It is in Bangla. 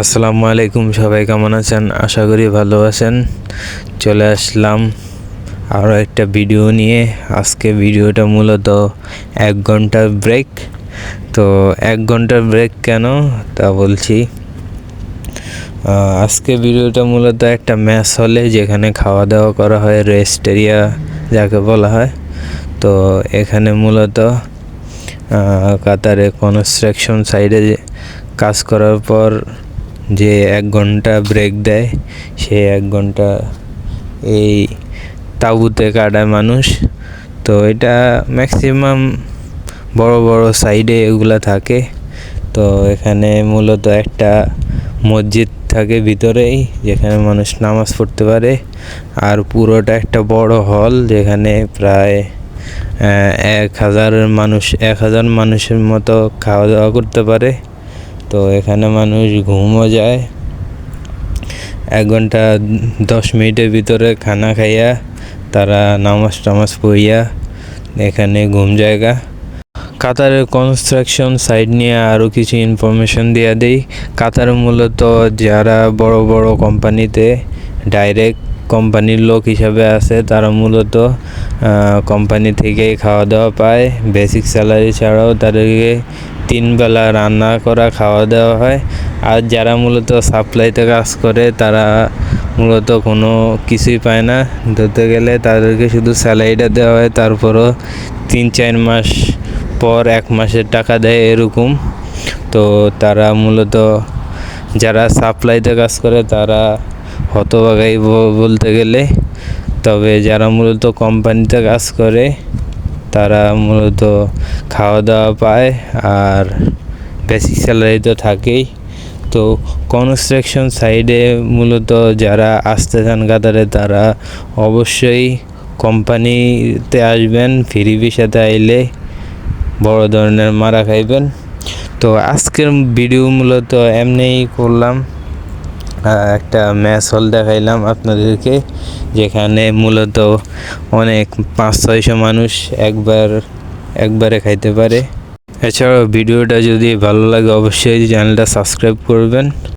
আসসালামু আলাইকুম সবাই, কেমন আছেন? আশা করি ভালো আছেন। চলে আসলাম আরও একটা ভিডিও নিয়ে। আজকে ভিডিওটা মূলত এক ঘণ্টার ব্রেক তো এক ঘণ্টার ব্রেক কেন? তা বলছি। আজকে ভিডিওটা মূলত একটা ম্যাচ হলে যেখানে খাওয়া দাওয়া করা হয় রেস্ট এরিয়া যাকে বলা হয়। তো এখানে মূলত কাতারে কনস্ট্রাকশন সাইডে কাজ করার পর যে এক ঘণ্টা ব্রেক দেয়, সে এক ঘণ্টা এই তাঁবুতে কাটায় মানুষ। তো এটা ম্যাক্সিমাম বড় বড় সাইডে এগুলো থাকে। তো এখানে মূলত একটা মসজিদ থাকে ভিতরেই, যেখানে মানুষ নামাজ পড়তে পারে। আর পুরোটা একটা বড় হল যেখানে প্রায় এক হাজার মানুষ, এক হাজার মানুষের মতো খাওয়া দাওয়া করতে পারে। তো এখানে মানুষ ঘুমও যায়। এক ঘণ্টা দশ মিনিটের ভিতরে খানা খাইয়া তারা নামাজ টামাজ পড়িয়া এখানে ঘুম জায়গা। কাতারের কনস্ট্রাকশন সাইট নিয়ে আরও কিছু ইনফরমেশন দেওয়া দেই। কাতার মূলত যারা বড় বড় কোম্পানিতে ডাইরেক্ট কোম্পানির লোক হিসাবে আছে, তারা মূলত কোম্পানি থেকেই খাওয়া দাওয়া পায়। বেসিক স্যালারি ছাড়াও তাদেরকে তিন বেলা রান্না করা, খাওয়া দাওয়া হয়। আর যারা মূলত সাপ্লাইতে কাজ করে, তারা মূলত কোনো কিছুই পায় না। ধরতে গেলে তাদেরকে শুধু স্যালারিটা দেওয়া হয়, তারপরও তিন, চার মাস পর এক মাসের টাকা দেয় এরকম। তো তারা মূলত যারা সাপ্লাইতে কাজ করে, তারা হতবাগাই ব- বলতে গেলে। তবে যারা মূলত কোম্পানিতে কাজ করে তারা মূলত খাওয়া দাওয়া পায় আর বেসিক স্যালারি তো থাকেই। তো কনস্ট্রাকশন সাইডে মূলত যারা আসতে চান কাতারে, তারা অবশ্যই কোম্পানিতে আসবেন ফ্রি ভিসাতে আইলে বড় ধরনের মারা খাইবেন। তো আজকের ভিডিও মূলত এমনিই করলাম। একটা ম্যাচ হল দেখাইলাম আপনাদেরকে, যেখানে মূলত অনেক পাঁচ, ছয়শো মানুষ একবার, একবারে খাইতে পারে। এছাড়াও ভিডিওটা যদি ভালো লাগে অবশ্যই চ্যানেলটা সাবস্ক্রাইব করবেন।